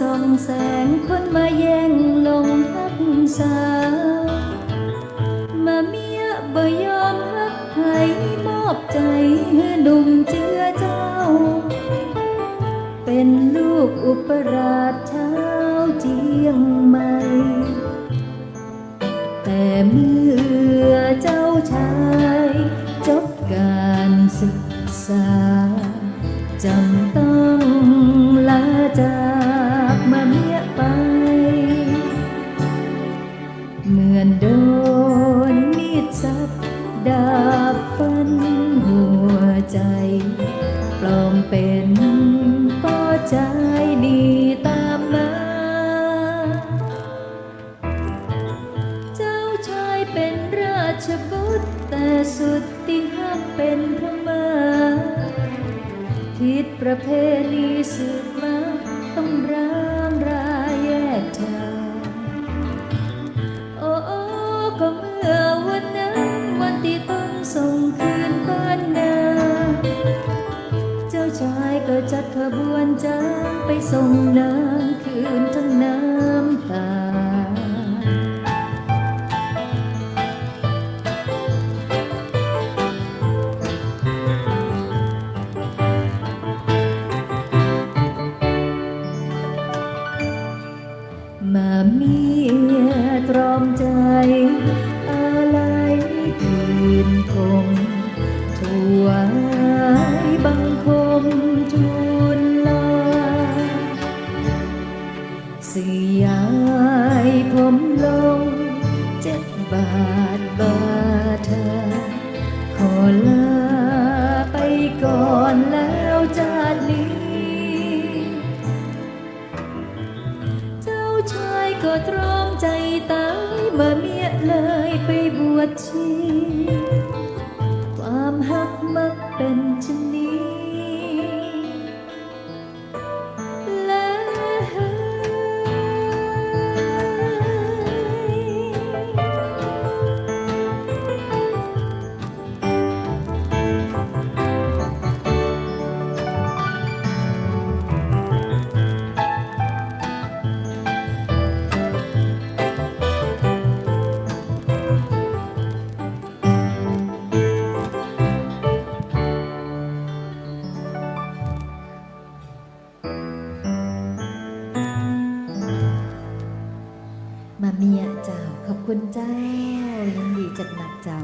ส่องแสงคนมาแย่งลงทักสาวมาเมียบ่ยอมฮักให้มอบใจให้หนุ่มเจือเจ้า เป็นลูกอุปราชเช้าเจียงใหม่ แต่เมื่อเจ้าชาย จบการศึกษา มเป็นก็ใจดีตามมา เจ้าชายเป็นราชบุตร แต่สุดที่หักเป็นพม่าทิศประเพณีสืบมาาชายก็จัดขบวนจ้างไปส่งนางคืนทั้งน้ำตา มาเมียตรอมใจอะไรคืน ดบาทบาเธอขอลาไปก่อนแล้วจาดนี้ เจ้าชายก็ตรอมใจตายเมื่อเมียเลยไปบวชชี ความหักมักเป็น มาเมียเจ้าขอบคุณเจ้ายินดีจัดหนักเจ้า